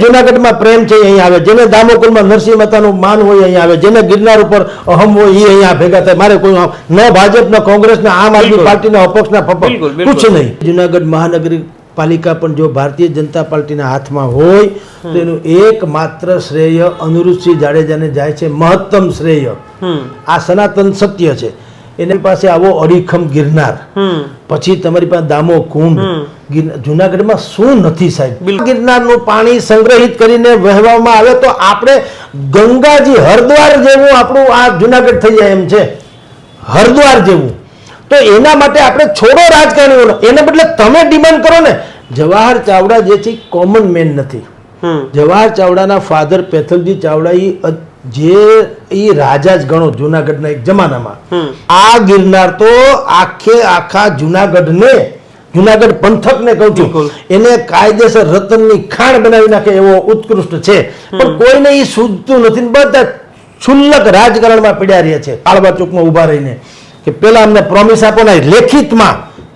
જુનાગઢમાં પ્રેમ છે એ અહીંયા આવે. જેને દામોકુલમાં નરસિંહ મહેતાનું માન હોય એ અહીંયા આવે. જેને ગિરનાર ઉપર અહમ હોય એ અહીંયા ભેગા થાય. મારે કોઈ ન ભાજપ ન કોંગ્રેસ ના આમ આદમી. પાર્ટીના અપક્ષના પપ- બિલકુલ, બિલકુલ. કુછ નહીં. જુનાગઢ મહાનગરપાલિકા પણ જો ભારતીય જનતા પાર્ટીના હાથમાં હોય તો એનું એકમાત્ર શ્રેય અનુરૂધસિંહ જાડેજાને જાય છે મહત્તમ શ્રેય. આ સનાતન સત્ય છે. એની પાસે આવો અરીખમ ગિરનાર. પછી તમારી પાસે દામો કુંડ. જુનાગઢમાં શું નથી સાહેબ? ગિરનારનું પાણી સંગ્રહિત કરીને વહેવામાં આવે તો આપણે ગંગાજી હરદ્વાર જેવું આપણું આ જુનાગઢ થઈ જાય એમ છે. હરદ્વાર જેવું. તો એના માટે આપણે છોડો રાજકારણીઓનો એને બદલે તમે ડિમાન્ડ કરો ને જવાહર ચાવડા જે છે કોમન મેન નથી. જવાહર ચાવડાના ફાધર પેથલજી ચાવડા અ- જે એ રાજા જ ગણો જુનાગઢના એક જમાનામાં. આ ગિરનાર તો આખે આખા જુનાગઢને જુનાગઢ પંથકને કહું છું એને કાયદેસર રતનની ખાણ બનાવી નાખે એવો ઉત્કૃષ્ટ છે. પણ કોઈને એ સૂઝતું નથી. બધા છુલ્લક રાજકારણમાં પીડ્યા રહ્યા છે. કાળવા ચોકમાં ઊભા રહીને. કે પેલા અમને પ્રોમિસ આપો ને લેખિતમાં.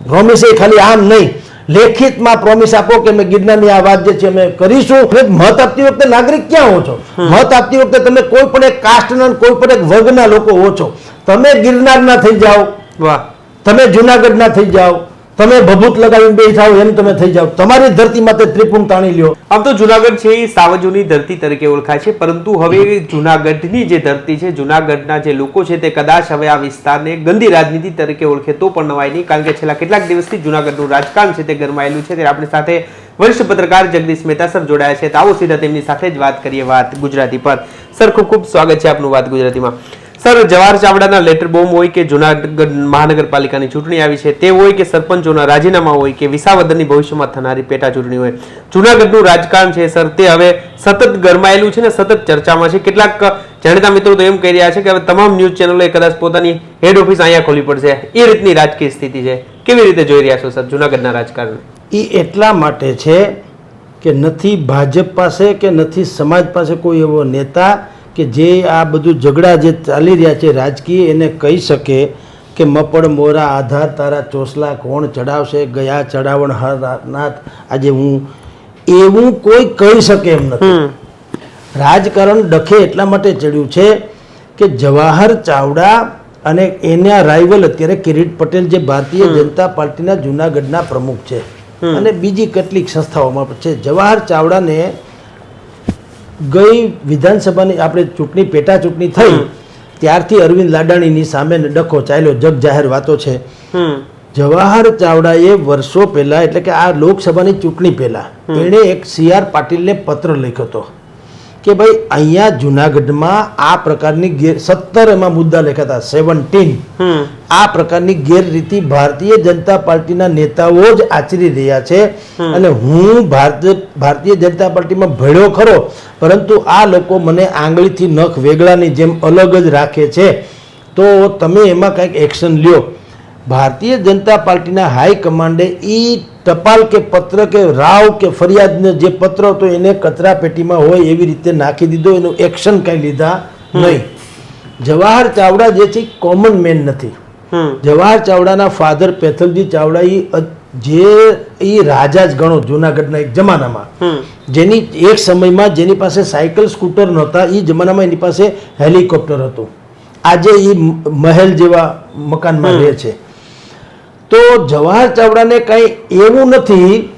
પ્રોમિસ એ ખાલી આમ નહીં. લેખિતમાં પ્રોમિસ આપો કે અમે ગિરનારની આ વાત જે છે અમે કરીશું. મત આપતી વખતે નાગરિક ક્યાં હો છો? મત આપતી વખતે તમે કોઈ પણ એક કાસ્ટના કોઈ પણ એક વર્ગના લોકો હો છો. તમે ગિરનારના થઈ જાઓ. વાહ. તમે જુનાગઢના થઈ જાઓ. તમે ભભૂત લગાવીને બે થાવ એમ તમે થઈ જાઓ. તમારી ધરતી માટે ત્રિપુણ તાણી લ્યો. આમ તો જુનાગઢ છે એ સાવજોની ધરતી તરીકે ઓળખાય છે, પરંતુ હવે જુનાગઢની જે ધરતી છે, જુનાગઢના જે લોકો છે તે કદાચ હવે આ વિસ્તારને ગંદી રાજનીતિ તરીકે ઓળખે તો પણ નવાય નહીં, કારણ કે છેલ્લા કેટલાક દિવસથી જુનાગઢનું રાજકારણ છે તે ગરમાયેલું છે. ત્યારે આપણી સાથે વરિષ્ઠ પત્રકાર જગદીશ મહેતા સર જોડાયા છે. તો આવો સીધા તેમની સાથે જ વાત કરીએ વાત ગુજરાતી પર. સર, ખૂબ ખૂબ સ્વાગત છે આપનું વાત ગુજરાતીમાં. સર, જવાહર ચાવડાના લેટર બોમ્બ હોય કે જુનાગઢ મહાનગરપાલિકાની ચૂંટણી આવી છે, તે હોય કે સરપંચોના રાજીનામા હોય કે વિસાવદરની ભવિષ્યમાં થનારી પેટા ચૂંટણી હોય. જુનાગઢનું રાજકારણ છે, સર, તે હવે સતત ગરમાયેલું છે ને સતત ચર્ચામાં છે. કેટલાક જાણીતા મિત્રો તો એમ કહી રહ્યા છે કે હવે તમામ ન્યૂઝ ચેનલોએ કદાચ પોતાની હેડ ઓફિસ અહીંયા ખોલી પડશે. એ રીતની રાજકીય સ્થિતિ છે. કેવી રીતે જોઈ રહ્યા છો, સર, જુનાગઢના રાજકારણ? એ એટલા માટે છે કે નથી ભાજપ પાસે કે નથી સમાજ પાસે કોઈ એવો નેતા કે જે આ બધું ઝઘડા જે ચાલી રહ્યા છે રાજકીય એને કહી શકે કે મપડ મોરા આધાર તારા ચોસલા કોણ ચડાવશે? ગયા ચડાવણ હરનાથ આજે હું એવું કોઈ કહી શકે એમ નથી. રાજકારણ ડખે એટલા માટે ચડ્યું છે કે જવાહર ચાવડા અને એના રાઇવલ અત્યારે કિરીટ પટેલ જે ભારતીય જનતા પાર્ટીના જુનાગઢના પ્રમુખ છે. અને બીજી કેટલીક સંસ્થાઓમાં છે. જવાહર ચાવડાને ગઈ વિધાનસભાની આપણે ચૂંટણી પેટા ચૂંટણી થઈ ત્યારથી અરવિંદ લાડાણીની સામે ડખો ચાલ્યો જગ જાહેર વાતો છે. જવાહર ચાવડાએ વર્ષો પહેલા એટલે કે આ લોકસભાની ચૂંટણી પહેલા એણે એક સી આર પાટીલને પત્ર લખ્યો હતો. કે ભાઈ અહીંયા જુનાગઢમાં આ પ્રકારની ગેર સત્તર એમાં મુદ્દા લખ્યા હતા સેવન્ટીન આ પ્રકારની ગેરરીતિ ભારતીય જનતા પાર્ટીના નેતાઓ જ આચરી રહ્યા છે. અને હું ભારતીય ભારતીય જનતા પાર્ટીમાં ભળ્યો ખરો પરંતુ આ લોકો મને આંગળીથી નખ વેગળાની જેમ અલગ જ રાખે છે. તો તમે એમાં કંઈક એક્શન લ્યો. ભારતીય જનતા પાર્ટીના હાઈ કમાન્ડે ઈ ટપાલ કે પત્ર કે રાવ કે ફરિયાદને જે પત્ર હતો એને કચરા પેટીમાં હોય એવી રીતે નાખી દીધો એનું એક્શન કઈ લીધા નહીં. જવાહર ચાવડા જે છે કોમન મેન નથી. જવાહર ચાવડાના ફાધર પેથલજી ચાવડા એ જે એ રાજા જ ગણો જુનાગઢના એક જમાનામાં જેની એક સમયમાં જેની પાસે સાયકલ સ્કૂટર નહોતા એ જમાનામાં એની પાસે હેલિકોપ્ટર હતું. આજે એ મહેલ જેવા મકાનમાં રહે છે. તો જવાહર ચાવડાને કાંઈ એવું નથી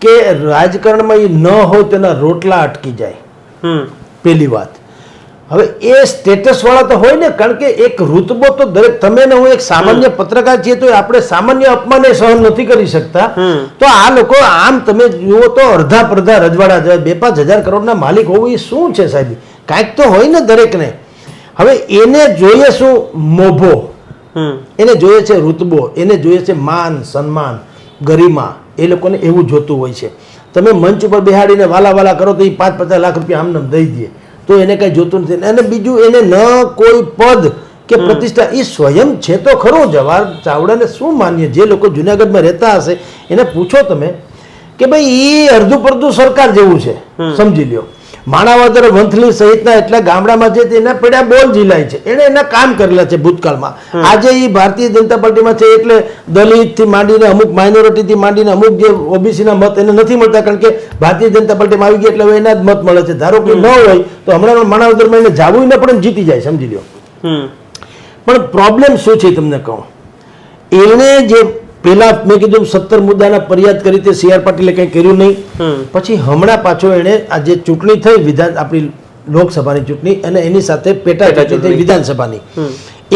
કે રાજકારણમાં એ ન હોય તેના રોટલા અટકી જાય. હમ. પહેલી વાત. હવે એ સ્ટેટસ વાળા તો હોય ને કારણ કે એક રૂતબો તો દરેક તમે ને હું એક સામાન્ય પત્રકાર છીએ તો આપણે સામાન્ય અપમાને સહન નથી કરી શકતા. તો આ લોકો આમ તમે જુઓ તો અડધા પડધા રજવાડા જાય બે પાંચ હજાર કરોડના માલિક હોવું એ શું છે સાહેબ? કાંઈક તો હોય ને દરેકને. હવે એને જોઈએ શું મોભો? એને જોઈએ છે રૂતબો એને જોઈએ છે માન સન્માન ગરિમા. એ લોકોને એવું જોતું હોય છે. તમે મંચ ઉપર બેહાડીને વાલા વાલા કરો તો એ પાંચ પચાસ લાખ રૂપિયા આમને દઈ દે. તો એને કાંઈ જોતું નથી. અને બીજું એને ન કોઈ પદ કે પ્રતિષ્ઠા એ સ્વયં છે તો ખરો. જવાહર ચાવડાને શું માન્ય જે લોકો જુનાગઢમાં રહેતા હશે એને પૂછો તમે કે ભાઈ એ અડધું પડધું સરકાર જેવું છે. સમજી લ્યો. માણાવદર વંથલી સહિતના એટલા ગામડામાં છે તેના પડ્યા બોલ ઝીલાય છે. એણે એના કામ કરેલા છે ભૂતકાળમાં. આજે એ ભારતીય જનતા પાર્ટીમાં છે એટલે દલિતથી માંડીને અમુક માઇનોરિટીથી માંડીને અમુક જે ઓબીસીના મત એને નથી મળતા કારણ કે ભારતીય જનતા પાર્ટીમાં આવી ગયા એટલે હવે એના જ મત મળે છે. ધારો કે ન હોય તો હમણાં માણાવદરમાં એને જાવું ને પણ જીતી જાય સમજી લો પણ પ્રોબ્લેમ શું છે તમને કહું? એને જે પેલા મેં કીધું સત્તર મુદ્દાના ફરિયાદ કરી તે સી આર પાટીલે કંઈ કર્યું નહીં. પછી હમણાં પાછો એણે આ જે ચૂંટણી થઈ વિધાન આપણી લોકસભાની ચૂંટણી અને એની સાથે પેટા પેટા ચૂંટણી થઈ વિધાનસભાની.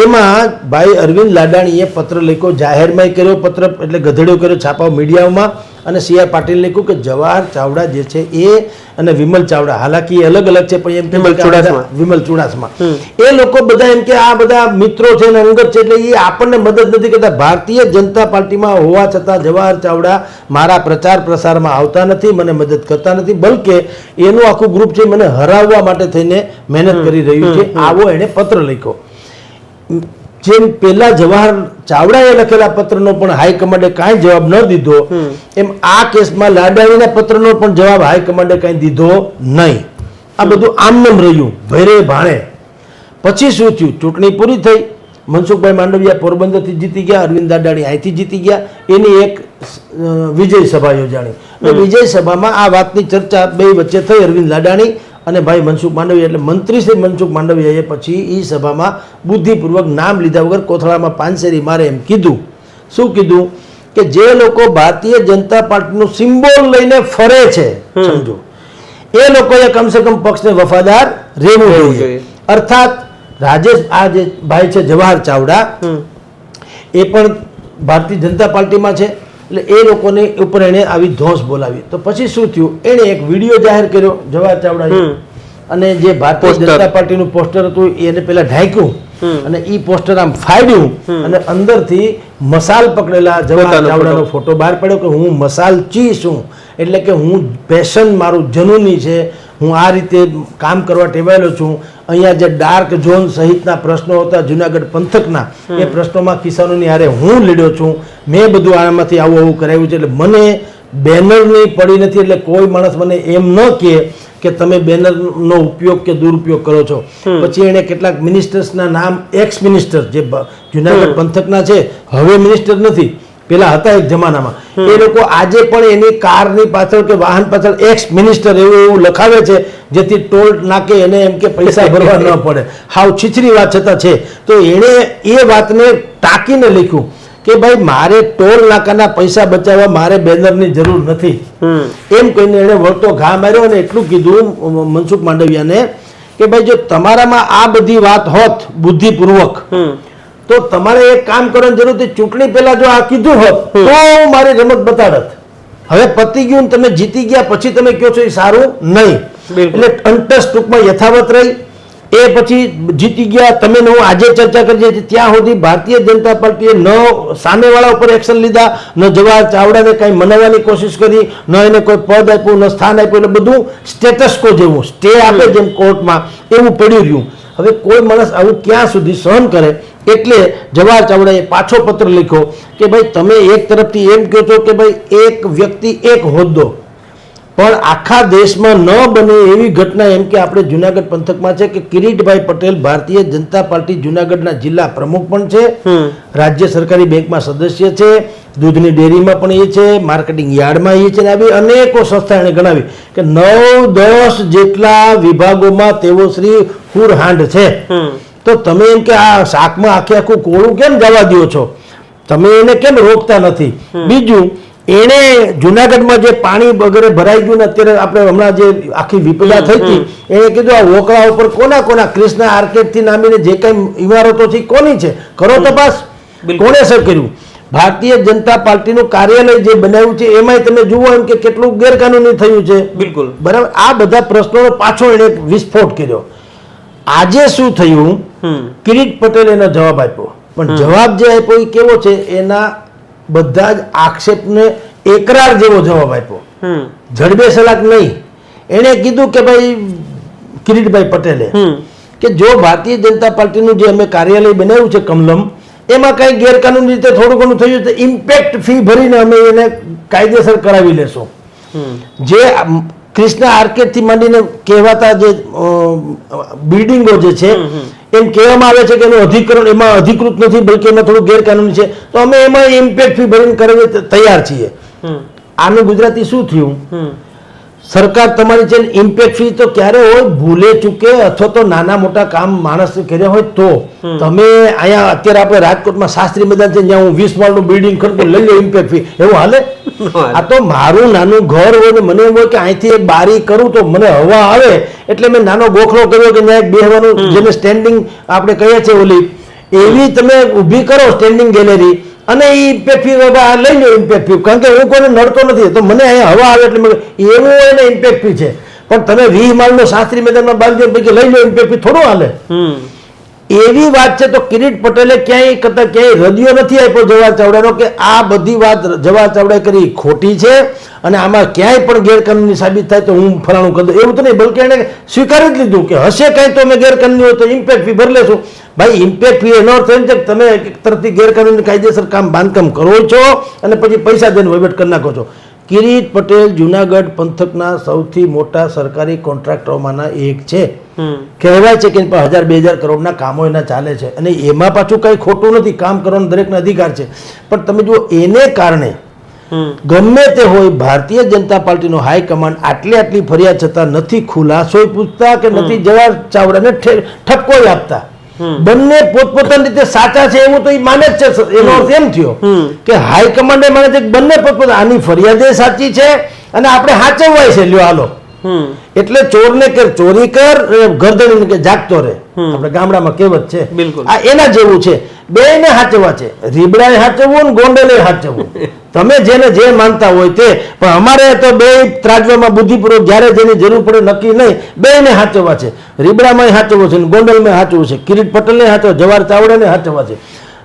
એમાં ભાઈ અરવિંદ લાડાણીએ પત્ર લખ્યો જાહેરમાં કર્યો પત્ર એટલે ગધેડો કર્યો છાપાઓ મીડિયામાં અને સી આર પાટીલ કહ્યું કે જવાહર ચાવડા જે છે એ અને વિમલ ચાવડા હાલાકી એ અલગ અલગ છે પણ એમ વિમલ ચુડાસમા. એ લોકો બધા એમ કે આ બધા મિત્રો છે ને અંગત છે એટલે એ આપણને મદદ નથી કરતા. ભારતીય જનતા પાર્ટીમાં હોવા છતાં જવાહર ચાવડા મારા પ્રચાર પ્રસારમાં આવતા નથી મને મદદ કરતા નથી બલકે એનું આખું ગ્રુપ છે મને હરાવવા માટે થઈને મહેનત કરી રહ્યું છે. આવો એણે પત્ર લખ્યો. જેમ પેલા જવાહર ચાવડાએ લખેલા પત્રનો પણ હાઈકમાન્ડે કાંઈ જવાબ ન દીધો એમ આ કેસમાં લાડાણીના પત્રનો પણ જવાબ હાઈકમાન્ડે કાંઈ દીધો નહીં. આ બધું આમનેમ રહ્યું ભૈરે ભાણે. પછી શું થયું? ચૂંટણી પૂરી થઈ મનસુખભાઈ માંડવિયા પોરબંદરથી જીતી ગયા અરવિંદ દાડાણી અહીંથી જીતી ગયા એની એક વિજય સભા યોજાણી. વિજય સભામાં આ વાતની ચર્ચા બે વચ્ચે થઈ અરવિંદ લાડાણી અને ભાઈ મનસુખ માંડવિયા એટલે મંત્રી શ્રી મનસુખ માંડવિયાએ પછી એ સભામાં બુદ્ધિપૂર્વક નામ લીધા વગર કોથળામાં પાનસેરી મારે એમ કીધું. શું કીધું? કે જે લોકો ભારતીય જનતા પાર્ટીનું સિમ્બોલ લઈને ફરે છે સમજો. એ લોકોએ કમસે કમ પક્ષને વફાદાર રહેવું જોઈએ. અર્થાત રાજેશ આ જે ભાઈ છે જવાહર ચાવડા એ પણ ભારતીય જનતા પાર્ટીમાં છે. એટલે એ લોકોને ઉપર એણે આવી ધોંસ બોલાવી. તો પછી શું થયું? એણે એક વીડિયો જાહેર કર્યો જવાહર ચાવડા અને જે ભારતીય જનતા પાર્ટીનું પોસ્ટર હતું એને પેલા ઢાંક્યું. અને એ પોસ્ટર આમ ફાડ્યું અને અંદરથી મસાલ પકડેલા જવાહર ચાવડાનો ફોટો. ફોટો બહાર પડ્યો કે હું મસાલ ચી છું. એટલે કે હું પેશન મારું જનૂની છે. હું આ રીતે કામ કરવા ટેવાયેલો છું. અહીંયા જે ડાર્ક ઝોન સહિતના પ્રશ્નો હતા જુનાગઢ પંથકના એ પ્રશ્નોમાં કિસાનોની હારે હું લીડ્યો છું. મેં બધું આમાંથી આવું આવું કરાવ્યું છે એટલે મને બેનરની પડી નથી એટલે કોઈ માણસ મને એમ ન કહે કે તમે બેનરનો ઉપયોગ કે દુરુપયોગ કરો છો. પછી એણે કેટલાક મિનિસ્ટર્સના નામ એક્સ મિનિસ્ટર જે જુનાગઢ પંથકના છે હવે મિનિસ્ટર નથી. પેલા હતા એક જમાનામાં. એ લોકો આજે પણ એની કારની પાછળ કે વાહન પાછળ એક્સ મિનિસ્ટર એવું એવું લખાવે છે જેથી ટોલ નાકે એને એમ કે પૈસા ભરવા ન પડે. હાવ છીછરી વાત છતાં છે. તો એણે એ વાતને ટાંકીને લખ્યું કે ભાઈ મારે ટોલ નાકાના પૈસા બચાવવા મારે બેનરની જરૂર નથી. એમ કહીને એણે વળતો ઘા માર્યો અને એટલું કીધું મનસુખ માંડવિયાને કે ભાઈ જો તમારામાં આ બધી વાત હોત બુદ્ધિપૂર્વક તો તમારે એક કામ કરવાની જરૂર હતી. ચૂંટણી પહેલા જો આ કીધું હોત તો મારી રમત બતાડત. હવે પતી ગયું ને તમે જીતી ગયા પછી તમે કહો છો એ સારું નહીં. એટલે અંતસ ટૂંકમાં યથાવત રહી. એ પછી જીતી ગયા તમે ને હું આજે ચર્ચા કરી છે ત્યાં સુધી ભારતીય જનતા પાર્ટીએ ન સામેવાળા ઉપર એક્શન લીધા ન જવાહર ચાવડાને કાંઈ મનાવવાની કોશિશ કરી ન એને કોઈ પદ આપ્યું ન સ્થાન આપ્યું એટલે બધું સ્ટેટસ કો જેવું સ્ટે આપે જેમ કોર્ટમાં એવું પડ્યું રહ્યું. હવે કોઈ માણસ આવું ક્યાં સુધી સહન કરે એટલે જવાહર ચાવડાએ પાછો પત્ર લખ્યો કે ભાઈ તમે એક તરફથી એમ કહો છો કે ભાઈ એક વ્યક્તિ એક હોદ્દો. પણ આખા દેશમાં ન બને એવી ઘટના એમ કે આપણે જુનાગઢ પંથકમાં છે કે કિરીટભાઈ પટેલ ભારતીય જનતા પાર્ટી જુનાગઢના જિલ્લા પ્રમુખ પણ છે રાજ્ય સરકારી બેંકમાં સદસ્ય છે દૂધની ડેરીમાં પણ એ છે માર્કેટિંગ યાર્ડમાં એ છે ને આવી અનેકો સંસ્થા એણે ગણાવી કે નવ દસ જેટલા વિભાગોમાં તેઓ શ્રી હુરહાંડ છે. તો તમે એમ કે આ શાકમાં આખે આખું કોળું કેમ જવા દો છો? તમે એને કેમ રોકતા નથી? બીજું એણે જુનાગઢમાં જે પાણી વગેરે ભરાઈ ગયું ને અત્યારે આપણે હમણાં જે આખી વિપદા થઈ હતી એણે કીધું આ વોકળા ઉપર કોના કોના કૃષ્ણ આર્કેટથી નામીને જે કઈ ઇમારતો છે કોની છે? કરો તપાસ. કોને સર કર્યું? ભારતીય જનતા પાર્ટીનું કાર્યાલય જે બનાવ્યું છે એમાંય તમે જુઓ એમ કે કેટલું ગેરકાનૂની થયું છે. બિલકુલ. બરાબર? આ બધા પ્રશ્નોનો પાછો એણે વિસ્ફોટ કર્યો. આજે શું થયું? કિરીટ પટેલ એનો જવાબ આપ્યો. પણ જવાબ જે આપ્યો એ કેવો છે? એના બધા જ આક્ષેપને એકરાર જેવો જવાબ આપ્યો. જડબે સલાક નહીં. એણે કીધું કે ભાઈ કિરીટભાઈ પટેલે કે જો ભારતીય જનતા પાર્ટીનું જે અમે કાર્યાલય બનાવ્યું છે કમલમ એમાં કઈ ગેરકાનૂની રીતે થોડું ઘણું થયું તો ઇમ્પેક્ટ ફી ભરીને અમે એને કાયદેસર કરાવી લેશું. જે કૃષ્ણ આર્કેડથી માંડીને કહેવાતા જે બિલ્ડિંગો જે છે એમ કહેવામાં આવે છે કે એનું અધિકરણ એમાં અધિકૃત નથી બલકે એમાં થોડું ગેરકાનૂની છે. તો અમે એમાં ઇમ્પેક્ટ ફી ભરીને કરવી તૈયાર છીએ. આનું ગુજરાતી શું થયું? સરકાર તમારી છે ઇમ્પેક્ટ ફી તો ક્યારે હોય ભૂલે ચૂકે અથવા તો નાના મોટા કામ માણસ કર્યા હોય તો. તમે અહીંયા અત્યારે આપણે રાજકોટમાં શાસ્ત્રી મેદાન છે જ્યાં હું વીસ માળનું બિલ્ડિંગ ખરીદું લઈ લો ઇમ્પેક્ટ ફી એવું હાલે? આ તો મારું નાનું ઘર હોય ને મને એમ હોય કે અહીંથી એક બારી કરું તો મને હવા આવે એટલે મેં નાનો ગોખલો કર્યો કે ત્યાં એક બેહવાનું જેને સ્ટેન્ડિંગ આપણે કહીએ છીએ ઓલી. એવી તમે ઊભી કરો સ્ટેન્ડિંગ ગેલેરી અને એ ઇમ્પેક્ટિવ લઈ લો ઇમ્પેક્ટ કારણ કે હું કોઈને નડતો નથી તો મને અહીંયા હવા આવે એટલે એવું એને ઇમ્પેક્ટ ફી છે. પણ તમે વી માલનો શાસ્ત્રી મેદાનમાં બાંધી પછી લઈ લો ઇમ્પેક્ટિવ થોડું હાલે. એવી વાત છે તો કિરીટ પટેલે ક્યાંય કરતા ક્યાંય રદિયો નથી આપ્યો જવાહર ચાવડાનો કે આ બધી વાત જવાહર ચાવડાએ કરી ખોટી છે અને આમાં ક્યાંય પણ ગેરકાનૂની સાબિત થાય તો હું ફલાણું કરી એવું તો નહીં, બલકે એણે સ્વીકારી જ લીધું કે હશે કાંઈ તો અમે ગેરકાનૂની હોય તો ઇમ્પેક્ટ ફી ભરી લેશું. ભાઈ ઇમ્પેક્ટ ફી એનો અર્થ એમ છે કે તમે એક તરફથી ગેરકાનૂની કાયદેસર કામ બાંધકામ કરો છો અને પછી પૈસા દઈને વહીવટ કરી નાખો છો. કિરીટ પટેલ જુનાગઢ પંથકના સૌથી મોટા સરકારી કોન્ટ્રાક્ટરોમાંના એક છે. કહેવાય છે કે હજાર બે હજાર કરોડના કામો એના ચાલે છે અને એમાં પાછું કંઈ ખોટું નથી કામ કરવાનો દરેકનો અધિકાર છે. પણ તમે જુઓ એને કારણે ગમે તે હોય ભારતીય જનતા પાર્ટીનો હાઈકમાન્ડ આટલી આટલી ફરિયાદ છતાં નથી ખુલાસો પૂછતા કે નથી જવાહર ચાવડાને ઠપકો આપતા. બંને પોતપોતાની રીતે સાચા છે એવું તો એ માને જ છે. એનો અર્થ એમ થયો. કે હાઈકમાન્ડે માને છે બંને પોતપોતા આની ફરિયાદે સાચી છે અને આપણે સાચવવાય છે. લ્યો હાલો. હમ. એટલે ચોરને કે ચોરી કર ગરદડીને કે જાગતો રહે. આપણે ગામડામાં કહેવત છે. બિલકુલ. આ એના જેવું છે. બેને હાચવવા છે. રીબડાએ હાચવવું ને ગોંડલે હાચવવું. તમે જેને જે માનતા હોય તે. પણ અમારે તો બે ત્રાજવામાં બુદ્ધિપૂર્વક જ્યારે જેની જરૂર પડે નક્કી નહીં, બેયને હાચવવા છે. રીબડામાં હાચવવો છે ગોંડલમાં હાચવવું છે. કિરીટ પટેલને હાચવો જવાહર ચાવડાને હાચવવા છે.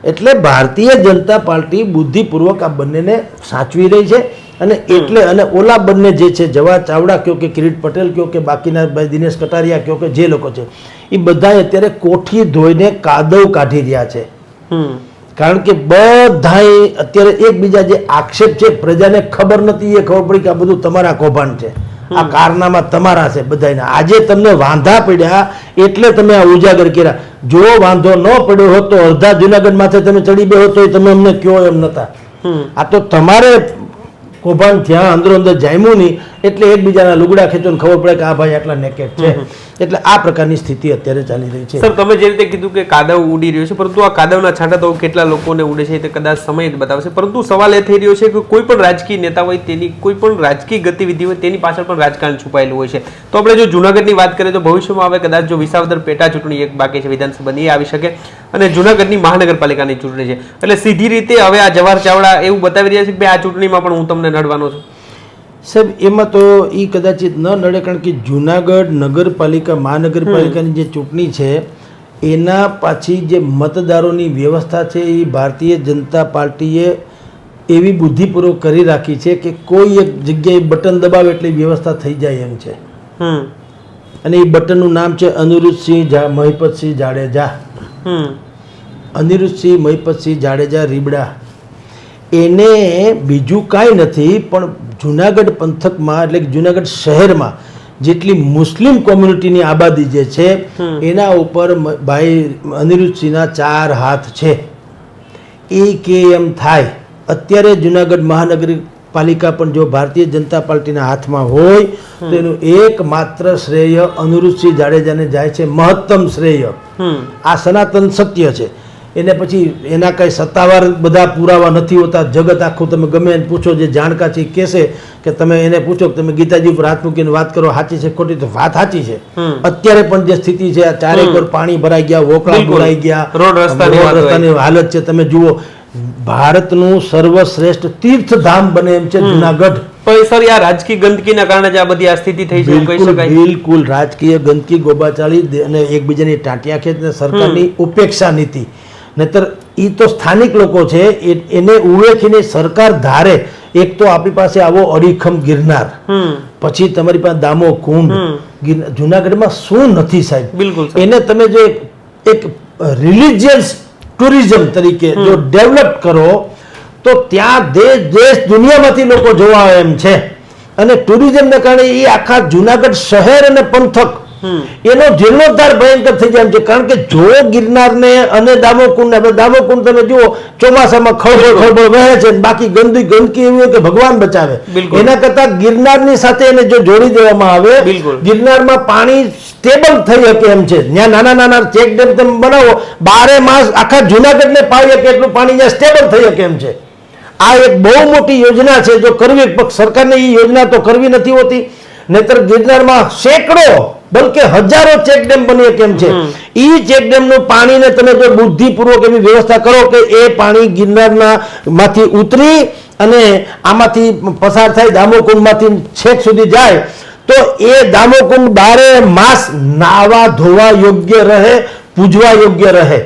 એટલે ભારતીય જનતા પાર્ટી બુદ્ધિપૂર્વક આ બંનેને સાચવી રહી છે અને એટલે અને ઓલા બંને જે છે, જવાહર ચાવડા કયો કે કિરીટ પટેલ કયો કે બાકીના ભાઈ દિનેશ કટારિયા કયો કે જે લોકો છે એ બધા અત્યારે કોઠી ધોઈને કાદવ કાઢી રહ્યા છે. હમ. કારણ કે બધાય અત્યારે એકબીજા જે આક્ષેપ છે પ્રજાને ખબર નથી એ ખબર પડી કે આ બધું તમારા કૌભાંડ છે. આ કારનામા તમારા છે બધાયના. આજે તમને વાંધા પડ્યા એટલે તમે આ ઉજાગર કર્યા. જો વાંધો ન પડ્યો હોત તો અડધા જુનાગઢ માથે તમે ચડી બે હોત તો તમે અમને કયો એમ નતા. આ તો તમારે કૌભાંડ થયા અંદરો અંદર જામ્યું નહીં એટલે એકબીજાના લુગડા ખેંચો ખબર પડે કે આ ભાઈ આટલા નેકેટ છે. એટલે આ પ્રકારની સ્થિતિ અત્યારે ચાલી રહી છે. સર તમે જે રીતે કીધું કે કાદવ ઉડી રહ્યો છે પરંતુ આ કાદવના છાંટા તો કેટલા લોકોને ઉડે છે તે કદાચ સમય જ બતાવશે પરંતુ સવાલ એ થઈ રહ્યો છે કે કોઈ પણ રાજકીય નેતા હોય તેની કોઈ પણ રાજકીય ગતિવિધિ હોય તેની પાછળ પણ રાજકારણ છુપાયેલું હોય છે. તો આપણે જો જુનાગઢની વાત કરીએ તો ભવિષ્યમાં હવે કદાચ જો વિસાવદર પેટા ચૂંટણી એક બાકી છે વિધાનસભાની એ આવી શકે અને જુનાગઢની મહાનગરપાલિકાની ચૂંટણી છે. એટલે સીધી રીતે હવે આ જવાહર ચાવડા એવું બતાવી રહ્યા છે કે આ ચૂંટણીમાં પણ હું તમને નડવાનો છું. સાહેબ એમાં તો એ કદાચિત ન નડે કારણ કે જુનાગઢ નગરપાલિકા મહાનગરપાલિકાની જે ચૂંટણી છે એના પાછી જે મતદારોની વ્યવસ્થા છે એ ભારતીય જનતા પાર્ટીએ એવી બુદ્ધિપૂર્વક કરી રાખી છે કે કોઈ એક જગ્યાએ બટન દબાવે એટલે વ્યવસ્થા થઈ જાય એમ છે. હમ. અને એ બટનનું નામ છે અનિરુદ્ધસિંહ જા મહિપતસિંહ જાડેજા. હમ. અનિરુદ્ધસિંહ મહિપતસિંહ જાડેજા રીબડા. એને બીજું કાંઈ નથી પણ જુનાગઢ પંથકમાં એટલે કે જુનાગઢ શહેરમાં જેટલી મુસ્લિમ કોમ્યુનિટીની આબાદી જે છે એના ઉપર ભાઈ અનિરુદ્ધસિંહના ચાર હાથ છે. એ કે એમ થાય. અત્યારે જુનાગઢ મહાનગરપાલિકા પણ જો ભારતીય જનતા પાર્ટીના હાથમાં હોય તો એનું એકમાત્ર શ્રેય અનિરુદ્ધસિંહ જાડેજાને જાય છે મહત્તમ શ્રેય. આ સનાતન સત્ય છે. એને પછી એના કઈ સત્તાવાર બધા પુરાવા નથી હોતા. જગત આખું તમે ગમે એને પૂછો જે જાણકાર છે કહેશે કે તમે એને પૂછો કે તમે ગીતાજી ઉપર હાથ મૂકીને વાત કરો સાચી છે ખોટી? તો વાત સાચી છે. અત્યારે પણ જે સ્થિતિ છે આ ચારે વાર પાણી ભરાઈ ગયા વોકળા ભરાઈ ગયા રોડ રસ્તાની હાલત છે. તમે જુઓ ભારતનું સર્વશ્રેષ્ઠ તીર્થધામ બને એમ છે જુનાગઢ. પણ સર આ રાજકીય ગંદકીના કારણે જ આ બધી આ સ્થિતિ થઈ છે કહી બિલકુલ શકાય. બિલકુલ. રાજકીય ગંદકી ગોબાચાળી અને એકબીજાની ટાંટિયા ખેંચ ને સરકારની ઉપેક્ષા નીતિ. નહીતર એ તો સ્થાનિક લોકો છે એને ઉવેખીને સરકાર ધારે. એક તો આપણી પાસે આવો અડીખમ ગિરનાર. પછી તમારી પાસે દામો કુંડ. જુનાગઢમાં શું નથી સાહેબ? બિલકુલ એને તમે જો એક- રિલિજિયસ ટુરિઝમ તરીકે જો ડેવલપ કરો તો ત્યાં દેશ દેશ દુનિયામાંથી લોકો જોવા આવે એમ છે. અને ટુરિઝમને કારણે એ આખા જુનાગઢ શહેર અને પંથક એનો જીર્ણોદ્ધાર ભયંકર થઈ જાય છે. કારણ કે જો ગિરનારને અને દામોકુંડ દામોકુંડ તમે જુઓ ચોમાસામાં ખળબળ ખળબળ વહે છે બાકી ગંદી ગંદકી એવી હોય કે ભગવાન બચાવે. એના કરતા ગિરનારની સાથે એને જો જોડી દેવામાં આવે ગિરનારમાં પાણી સ્ટેબલ થઈ શકે એમ છે. ત્યાં નાના નાના ચેક ડેમ તમે બનાવો બારે માસ આખા જુનાગઢને પાવી શકે એટલું પાણી ત્યાં સ્ટેબલ થઈ શકે એમ છે. આ એક બહુ મોટી યોજના છે. જો કરવી સરકારને એ યોજના તો કરવી નથી હોતી. નહીતર ગિરનારમાં સેંકડો બલકે હજારો ચેક ડેમ બની કેમ છે? ઈ ચેક ડેમનું પાણીને તમે જો બુદ્ધિપૂર્વક એવી વ્યવસ્થા કરો કે એ પાણી ગિરનારના માંથી ઉતરી અને આમાંથી પસાર થાય દામોકુંડમાંથી છેક સુધી જાય તો એ દામોકુંડ બારે માસ નાવા ધોવા યોગ્ય રહે પૂજવા યોગ્ય રહે.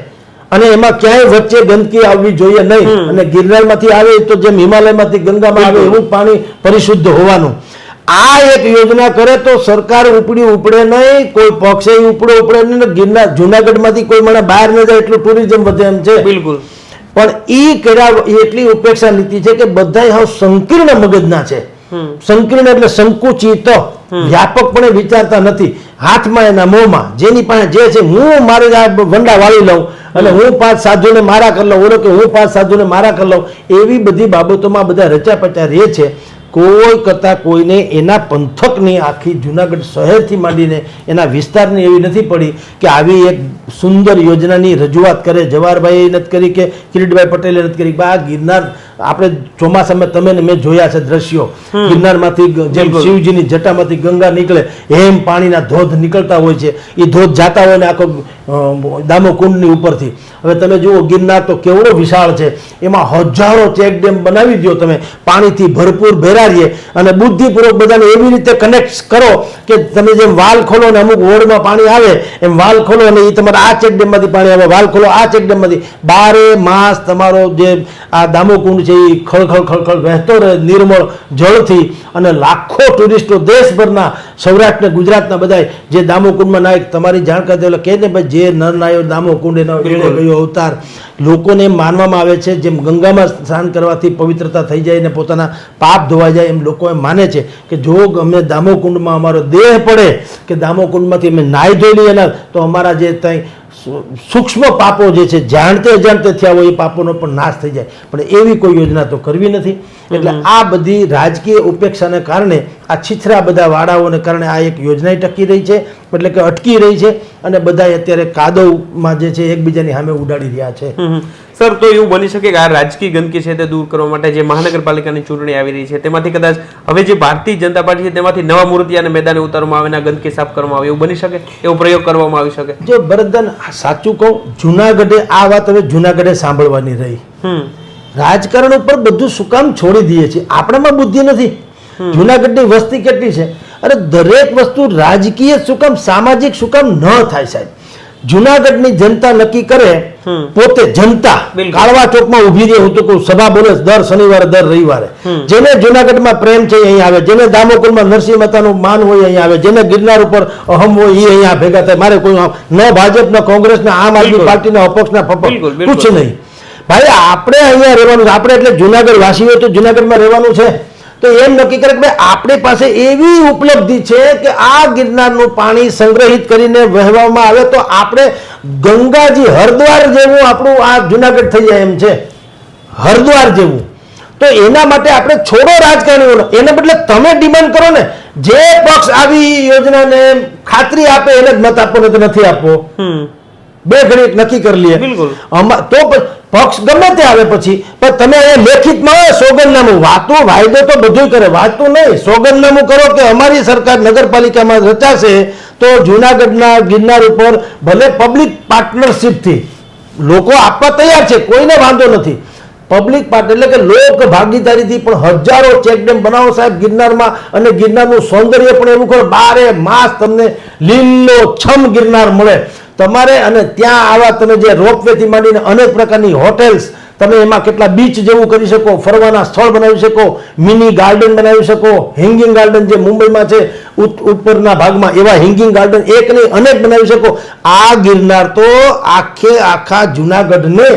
અને એમાં ક્યાંય વચ્ચે ગંદકી આવવી જોઈએ નહીં. અને ગિરનારમાંથી આવે તો જેમ હિમાલયમાંથી ગંગામાં આવે એવું પાણી પરિશુદ્ધ હોવાનું. આ એક યોજના કરે તો સરકાર ઉપડી ઉપડે નહીં કોઈ પક્ષે ઉપડે ઉપડે નહીં ગિરનાર જુનાગઢમાંથી કોઈ મને બહાર ન જાય એટલું ટુરિઝમ વધે એમ છે. બિલકુલ. પણ ઈ કર્યા એટલી ઉપેક્ષા નીતિ છે કે બધા હાવ સંકીર્ણ મગજના છે. સંકીર્ણ એટલે સંકુચિત વ્યાપકપણે વિચારતા નથી. હાથમાં એના મોંમાં જેની પાસે જે છે હું મારે વંડા વાળી લઉં અને હું પાંચ સાધુને મારા કરી લઉં ઓલો કે હું પાંચ સાધુને મારા કરી લઉં એવી બધી બાબતોમાં બધા રચા પચા રહે છે. કોઈ કરતા કોઈને એના પંથકની આખી જુનાગઢ શહેરથી માંડીને એના વિસ્તારની એવી નથી પડી કે આવી એક સુંદર યોજનાની રજૂઆત કરે. જવાહરભાઈએ નથી કરી કે કિરીટભાઈ પટેલે નથી કરી. આ ગિરનાર આપણે ચોમાસામાં તમે ને મેં જોયા છે દ્રશ્યો. ગિરનારમાંથી જેમ શિવજીની જટામાંથી ગંગા નીકળે એમ પાણીના ધોધ નીકળતા હોય છે. એ ધોધ જાતા હોય ને આખો દામોકુંડની ઉપરથી. હવે તમે જુઓ ગિરનાર તો કેવડો વિશાળ છે. એમાં હજારો ચેક ડેમ બનાવી દો તમે. પાણીથી ભરપૂર ભેરારીએ. અને બુદ્ધિપૂર્વક બધાને એવી રીતે કનેક્ટ કરો કે તમે જેમ વાલ ખોલો ને અમુક વોર્ડમાં પાણી આવે એમ વાલ ખોલો અને એ તમારા આ ચેક ડેમમાંથી પાણી આવે વાલ ખોલો આ ચેક ડેમમાંથી. બારે માસ તમારો જે આ દામોકુંડ છે એ ખળખળ ખળખળ વહેતો રહે નિર્મળ જળથી અને લાખો ટુરિસ્ટો દેશભરના સૌરાષ્ટ્ર ગુજરાતના બધાય જે દામોકુંડમાં નાયક તમારી જાણકારી એટલે કહે ને ભાઈ જે નર નાયો દામોકુંડ એનો એણે ગયો અવતાર લોકોને એમ માનવામાં આવે છે જેમ ગંગામાં સ્નાન કરવાથી પવિત્રતા થઈ જાય ને પોતાના પાપ ધોવાઈ જાય એમ લોકો એમ માને છે કે જો અમે દામોકુંડમાં અમારો દેહ પડે કે દામોકુંડમાંથી અમે નાહી ધોઈ લઈએ ને તો અમારા જે ત્યાં સૂક્ષ્મ પાપો જે છે જાણતે અજાણતે થયા હોય એ પાપોનો પણ નાશ થઈ જાય. પણ એવી કોઈ યોજના તો કરવી નથી. એટલે આ બધી રાજકીય ઉપેક્ષાને કારણે આ છીછરા બધા વાડાઓને કારણે આ એક યોજના ટકી રહી છે. એટલે કે અટકી રહી છે અને બધા અત્યારે કાદવમાં જે છે એકબીજાની સામે ઉડાડી રહ્યા છે. સર તો એવું બની શકે કે આ રાજકીય ગંદકી છે તે દૂર કરવા માટે જે મહાનગરપાલિકાની ચૂંટણી આવી રહી છે તેમાંથી કદાચ હવે જે ભારતીય જનતા પાર્ટી છે તેમાંથી નવા મૂર્તિયાને મેદાને ઉતારવામાં આવે અને ગંદકી સાફ કરવામાં આવે એવું બની શકે? એવો પ્રયોગ કરવામાં આવી શકે? જો ભરતદાન સાચું કહું જુનાગઢે આ વાત હવે જુનાગઢે સાંભળવાની રહી. રાજકારણ ઉપર બધું શું કામ છોડી દઈએ છીએ? આપણામાં બુદ્ધિ નથી. જુનાગઢની વસ્તી કેટલી છે? અરે દરેક વસ્તુ રાજકીય સુકમ સામાજિક સુકમ ન થાય સાહેબ. જુનાગઢની જનતા નક્કી કરે પોતે જનતા કાળવા ચોકમાં ઊભી રહી હું તો કહું સભા બોલે દર શનિવારે દર રવિવારે. જેને જુનાગઢમાં પ્રેમ છે અહીં આવે જેને દામોકુલમાં નરસિંહ માતાનું માન હોય અહીં આવે જેને ગિરનાર ઉપર અહમ હોય એ અહીંયા ભેગા થાય. મારે કોઈ ન ભાજપ ન કોંગ્રેસ ને આમ આદમી. પાર્ટીના અપક્ષના પપક્ષ કુછ નહીં. ભાઈ આપણે અહીંયા રહેવાનું આપણે એટલે જુનાગઢ વાસી હોય તો જુનાગઢમાં રહેવાનું છે. તો એમ નક્કી કરે કે આપણી પાસે એવી ઉપલબ્ધિ છે કે આ ગિરનારનું પાણી સંગ્રહિત કરીને વહેવામાં આવે તો આપણે ગંગાજી હરદ્વાર જેવું આપણું આ જુનાગઢ થઈ જાય એમ છે. હરદ્વાર જેવું. તો એના માટે આપણે છોડો રાજકારણીઓનો એને બદલે તમે ડિમાન્ડ કરો ને જે પક્ષ આવી યોજનાને ખાતરી આપે એને જ મત આપવો નથી આપવો. બે ઘડી નક્કી કરી લઈએ. તો પક્ષ ગમે તે આવે પછી, પણ તમે અહીંયા લેખિતમાં સોગંદનામું. વાતો, વાયદો તો બધું કરે. વાતું નહીં. સોગંદનામું કરો કે અમારી સરકાર નગરપાલિકામાં રચાશે તો જુનાગઢના ગિરનાર ઉપર ભલે પબ્લિક પાર્ટનરશિપથી લોકો આપવા તૈયાર છે. કોઈને વાંધો નથી. પબ્લિક પાર્ટ એટલે કે લોક ભાગીદારીથી પણ હજારો ચેકડેમ બનાવો સાહેબ ગિરનારમાં અને ગિરનારનું સૌંદર્ય પણ એવું કરો બારે માસ તમને લીલો છમ ગિરનાર મળે. તમારે અને ત્યાં આવા તમે જે રોપવેથી માંડીને અનેક પ્રકારની હોટેલ્સ તમે એમાં કેટલા બીચ જેવું કરી શકો ફરવાના સ્થળ બનાવી શકો મિની ગાર્ડન બનાવી શકો હેંગિંગ ગાર્ડન જે મુંબઈમાં છે ઉપરના ભાગમાં એવા હેંગિંગ ગાર્ડન એક નહીં અનેક બનાવી શકો. આ ગિરનાર તો આખે આખા જુનાગઢને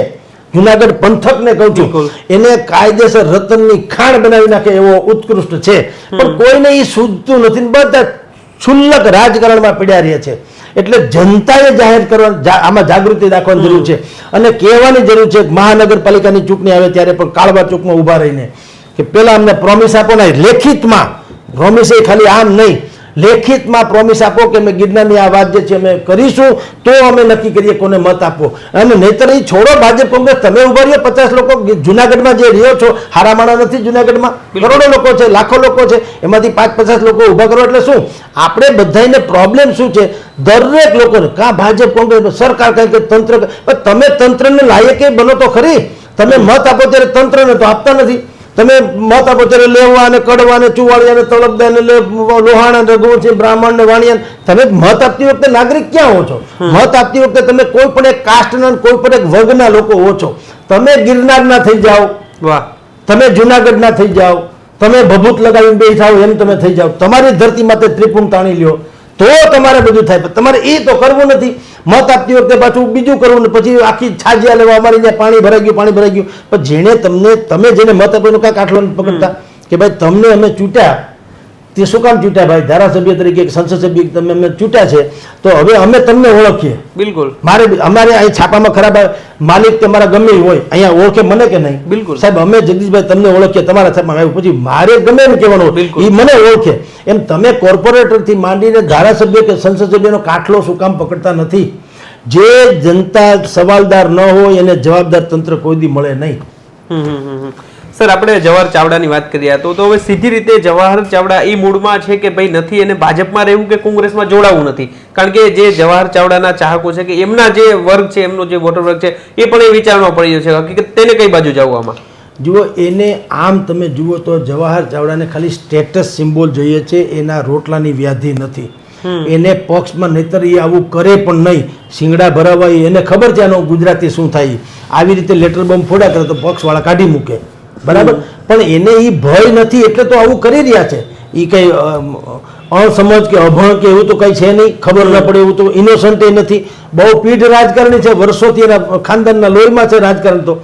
જુનાગઢ પંથકને કહું છું. એને કાયદેસર રતનની ખાણ બનાવી નાખે એવો ઉત્કૃષ્ટ છે. પણ કોઈને એ સૂઝતું નથી બધા છુલ્લક રાજકારણમાં પીડ્યા રહ્યા છે. એટલે જનતાએ જાહેર કરવા આમાં જાગૃતિ દાખવવાની જરૂર છે. અને કહેવાની જરૂર છે કે મહાનગરપાલિકાની ચૂંટણી આવે ત્યારે પણ કાળવા ચોકમાં ઊભા રહીને. કે પેલા અમને પ્રોમિસ આપો ને લેખિતમાં. પ્રોમિસ એ ખાલી આમ નહીં. લેખિતમાં પ્રોમિસ આપો કે અમે ગિરનારની આ વાત જે છે અમે કરીશું તો અમે નક્કી કરીએ કોને મત આપવો. અને નહીતર એ છોડો ભાજપ કોંગ્રેસ તમે ઊભા રહ્યો પચાસ લોકો જુનાગઢમાં જે રહ્યો છો હારા માણા નથી જુનાગઢમાં કરોડો લોકો છે લાખો લોકો છે એમાંથી પાંચ પચાસ લોકો ઊભા કરો એટલે શું? આપણે બધાને પ્રોબ્લેમ શું છે? દરેક લોકોને કાં ભાજપ કોંગ્રેસ સરકાર કંઈ કે તંત્ર તમે તંત્રને લાયકે બનો તો ખરી. તમે મત આપો ત્યારે તંત્રને તો આપતા નથી. તમે મત આપો ત્યારે લેવા અને કડવા અને ચુવાડિયા અને તળપદા અને લોહાણા ને રઘુવંશી બ્રાહ્મણ ને વાણિયા તમે મત આપતી વખતે નાગરિક ક્યાં હો છો? મત આપતી વખતે તમે કોઈ પણ એક કાસ્ટના ને કોઈ પણ એક વર્ગના લોકો હો છો. તમે ગિરનારના થઈ જાઓ. વાહ. તમે જુનાગઢના થઈ જાઓ. તમે ભભૂત લગાવીને બે થાવ એમ તમે થઈ જાઓ. તમારી ધરતી માથે ત્રિપુણ તાણી લ્યો. તો તમારે બધું થાય. તમારે એ તો કરવું નથી. મત આપતી વખતે પાછું બીજું કરવું ને પછી આખી છાજિયા લેવા અમારી ત્યાં પાણી ભરાઈ ગયું પાણી ભરાઈ ગયું. પણ જેણે તમને તમે જેને મત આપ્યો એનો કાંઈક આટલો પકડતા. કે ભાઈ તમને અમે ચૂંટ્યા તે શું કામ ચૂંટ્યા ભાઈ? ધારાસભ્ય તરીકે સંસદ સભ્ય તમે અમે ચૂંટ્યા છે તો હવે અમે તમને ઓળખીએ. બિલકુલ. મારે અમારે અહીં છાપામાં ખરાબ આવે, માલિક તમારા મારા ગમે હોય અહીંયા ઓળખે મને કે નહીં? બિલકુલ. સાહેબ અમે જગદીશભાઈ તમને ઓળખીએ તમારા છાપામાં આવ્યું. પછી મારે ગમે એમ કહેવાનું. એ મને ઓળખે. એમ તમે કોર્પોરેટરથી માંડીને ધારાસભ્ય કે સંસદ કાટલો શું કામ પકડતા નથી? જે જનતા સવાલદાર ન હોય એને જવાબદાર તંત્ર કોઈ દી મળે નહીં. સર, આપણે જવાહર ચાવડાની વાત કરીએ તો તો હવે સીધી રીતે જવાહર ચાવડા એ મૂડમાં છે કે ભાઈ નથી એને ભાજપમાં રહેવું કે કોંગ્રેસમાં જોડાવું નથી? કારણ કે જે જવાહર ચાવડાના ચાહકો છે કે એમના જે વર્ગ છે, એમનો જે વોટર વર્ગ છે, એ પણ એ વિચારમાં પડી રહ્યો છે. હકીકત તેને કઈ બાજુ જવું આમાં? જુઓ એને આમ તમે જુઓ તો જવાહર ચાવડાને ખાલી સ્ટેટસ સિમ્બોલ જોઈએ છે એના રોટલાની વ્યાધિ નથી. એને પક્ષમાં નહીતર એ આવું કરે પણ નહીં. શિંગડા ભરાવા એને ખબર છે આનો ગુજરાતી શું થાય. આવી રીતે લેટર બોમ્બ ફોડા કરે તો પક્ષવાળા કાઢી મૂકે. બરાબર? પણ એને એ ભય નથી એટલે તો આવું કરી રહ્યા છે. એ કઈ અસમજ કે અભણ કે એવું તો કઈ છે નહીં ખબર ન પડે એવું તો ઇનોસન્ટ એ નથી. બહુ પીઢ રાજકારણી છે વર્ષોથી એના ખાનદાનના લોહીમાં છે રાજકારણ તો.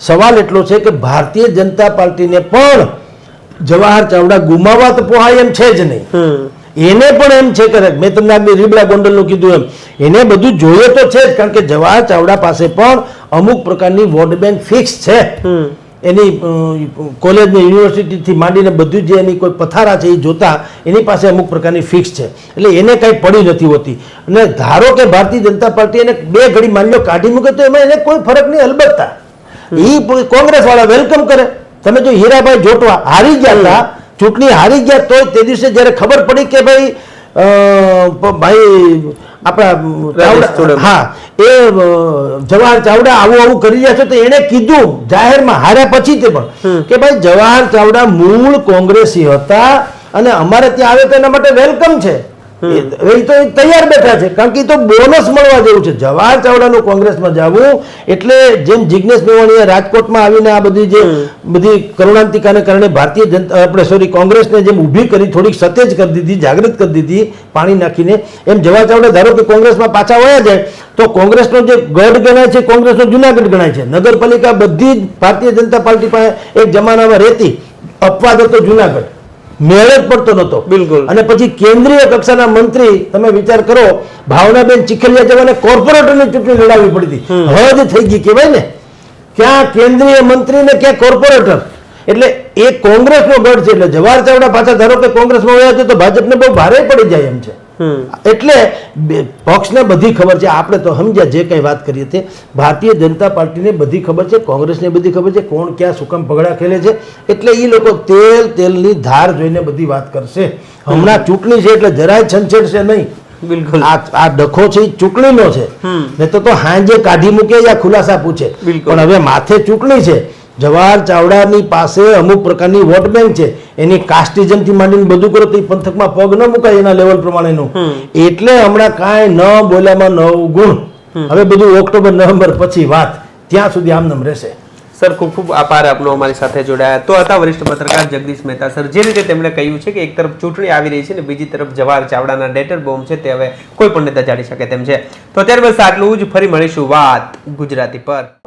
સવાલ એટલો છે કે ભારતીય જનતા પાર્ટીને પણ જવાહર ચાવડા ગુમાવવા તો પોહાય એમ છે જ નહીં. એને પણ એમ છે કે મેં તમને આ રીબડા ગોંડલનું કીધું એમ. એને બધું જોઈએ તો છે જ કારણ કે જવાહર ચાવડા પાસે પણ અમુક પ્રકારની વોટ બેંક ફિક્સ છે. એની કોલેજની યુનિવર્સિટીથી માંડીને બધું જે એની કોઈ પથારા છે એ જોતા એની પાસે અમુક પ્રકારની ફિક્સ છે. એટલે એને કાંઈ પડી નથી હોતી. અને ધારો કે ભારતીય જનતા પાર્ટી એને બે ઘડી માન્યો કાઢી મૂકે તો એમાં એને કોઈ ફરક નહીં અલબત્તા. એ કોંગ્રેસ વાળા વેલકમ કરે. તમે જો હીરાભાઈ જોટવા હારી ગયા હતા ચૂંટણી હારી ગયા તોય તે દિવસે જ્યારે ખબર પડી કે ભાઈ ભાઈ આપણા હા એ જવાહર ચાવડા આવું આવું કરી રહ્યા છે તો એણે કીધું જાહેરમાં હાર્યા પછી તે પણ કે ભાઈ જવાહર ચાવડા મૂળ કોંગ્રેસી હતા અને અમારે ત્યાં આવે તો એના માટે વેલકમ છે. એ તો તૈયાર બેઠા છે. કારણ કે એ તો બોનસ મળવા જેવું છે. જવાહર ચાવડાનું કોંગ્રેસમાં જવું એટલે જેમ જિજ્ઞેશ મેવાણીએ રાજકોટમાં આવીને આ બધી જે બધી કરુણાંતિકાને કારણે ભારતીય જનતા આપણે સોરી કોંગ્રેસને જેમ ઊભી કરી થોડીક સતેજ કરી દીધી જાગૃત કરી દીધી પાણી નાખીને એમ જવાહર ચાવડા ધારો કે કોંગ્રેસમાં પાછા વયા જાય તો કોંગ્રેસનો જે ગઢ ગણાય છે કોંગ્રેસનો જુનાગઢ ગણાય છે. નગરપાલિકા બધી જ ભારતીય જનતા પાર્ટી પાસે એક જમાનામાં રહેતી. અપવાદ હતો જુનાગઢ. મેળ જ પડતો નહોતો. બિલકુલ. અને પછી કેન્દ્રીય કક્ષાના મંત્રી તમે વિચાર કરો ભાવનાબેન ચીખલિયા જવાને કોર્પોરેટરની ચૂંટણી લડાવવી પડી હતી. હદ થઈ ગઈ કહેવાય ને. ક્યાં કેન્દ્રીય મંત્રી ને ક્યાં કોર્પોરેટર. એટલે એ કોંગ્રેસનો ગઢ છે એટલે જવાહર ચાવડા પાછા ધારો કે કોંગ્રેસમાં વયા છે તો ભાજપને બહુ ભારે પડી જાય એમ છે. એટલે પક્ષને બધી ખબર છે. આપણે તો સમજ્યા જે કંઈ વાત કરીએ તે ભારતીય જનતા પાર્ટીને બધી ખબર છે. કોંગ્રેસને બધી ખબર છે. કોણ ક્યાં સુકમ પગડા ખેલે છે. એટલે એ લોકો તેલ તેલની ધાર જોઈને બધી વાત કરશે. હમણાં ચૂંટણી છે એટલે જરાય છંછેડશે નહીં. બિલકુલ. આ ડખો છે એ ચૂંટણીનો છે. નહીં તો તો હાંજે કાઢી મૂકે યા ખુલાસા પૂછે. પણ હવે માથે ચૂંટણી છે. જવાહર ચાવડાની પાસે અમુક પ્રકારની વોટ બેંક છે. એની કાસ્ટિઝમથી માંડીને બધું કરો તો એ પંથકમાં પગ ન મુકાય એના લેવલ પ્રમાણેનું. એટલે હમણાં કાંઈ ન બોલ્યામાં નવ ગુણ. હવે બધું ઓક્ટોબર નવેમ્બર પછી વાત. ત્યાં સુધી આમનામ રહેશે. સર ખૂબ ખૂબ આભાર આપનો અમારી સાથે જોડાયા. તો હતા વરિષ્ઠ પત્રકાર જગદીશ મહેતા સર. જે રીતે તેમણે કહ્યું છે કે એક તરફ ચૂંટણી આવી રહી છે ને બીજી તરફ જવાહર ચાવડાના ડેટર બોમ્બ છે તે હવે કોઈ પણ નેતા જાણી શકે તેમ છે. તો અત્યારે બસ આટલું જ. ફરી મળીશું વાત ગુજરાતી પર.